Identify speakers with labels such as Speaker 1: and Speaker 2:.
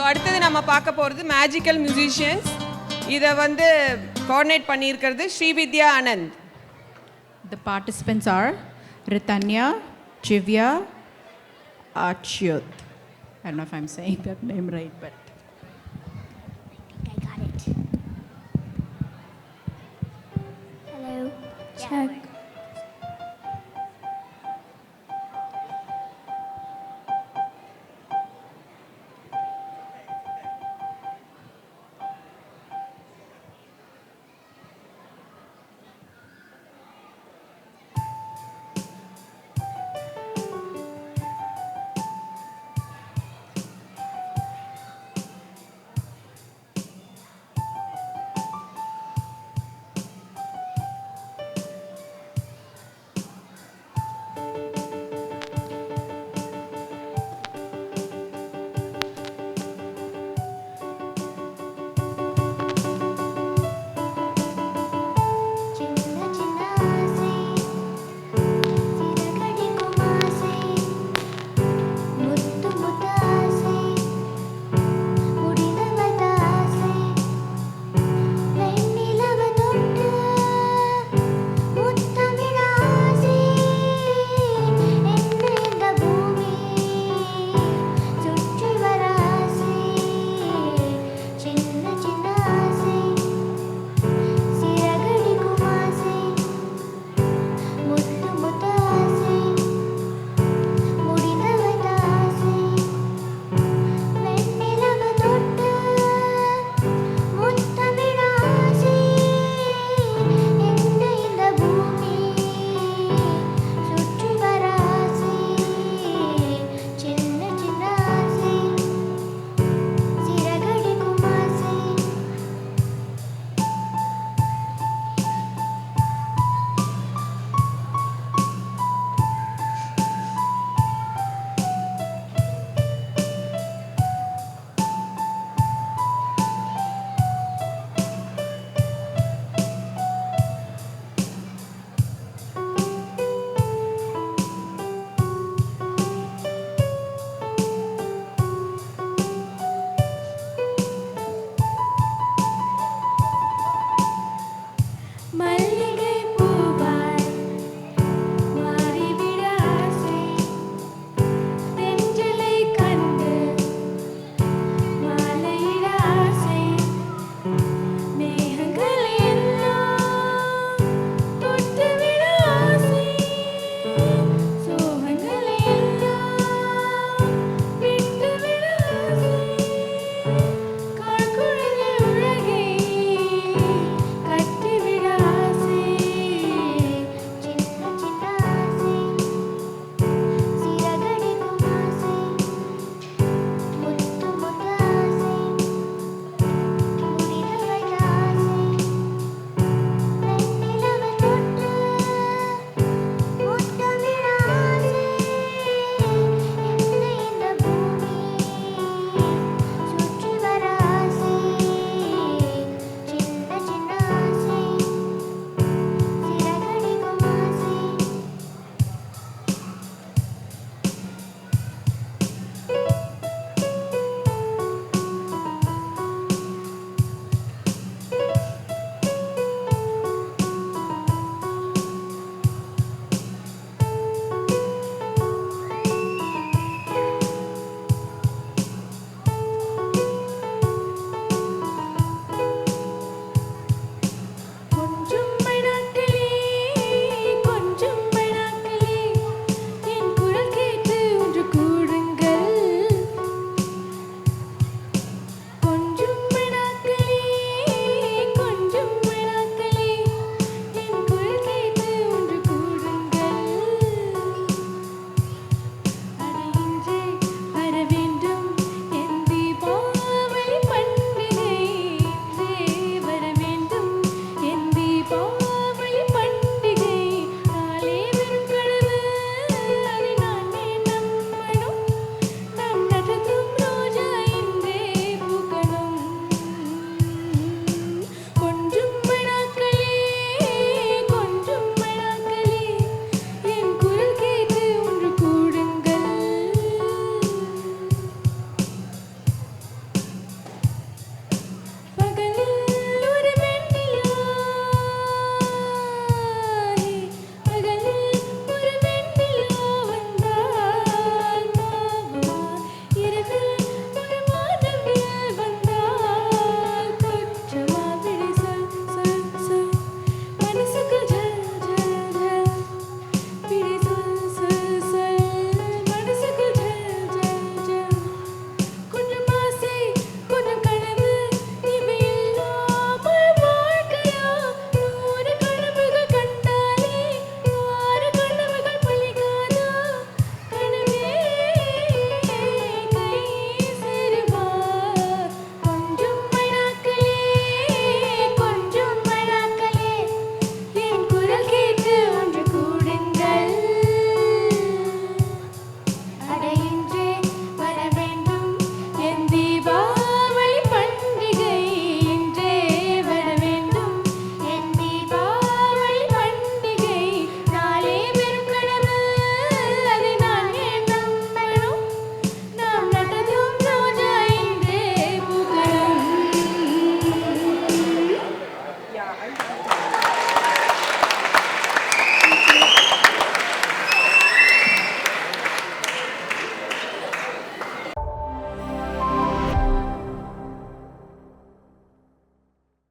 Speaker 1: So அடுத்தது நம்ம பார்க்க போகிறது மேஜிக்கல் மியூசிஷியன்ஸ் இதை வந்து கோஆர்டினேட் பண்ணியிருக்கிறது Srividya Anand
Speaker 2: The participants are Ritanya, Jivya, Achyut. I don't know if I'm saying that name right, but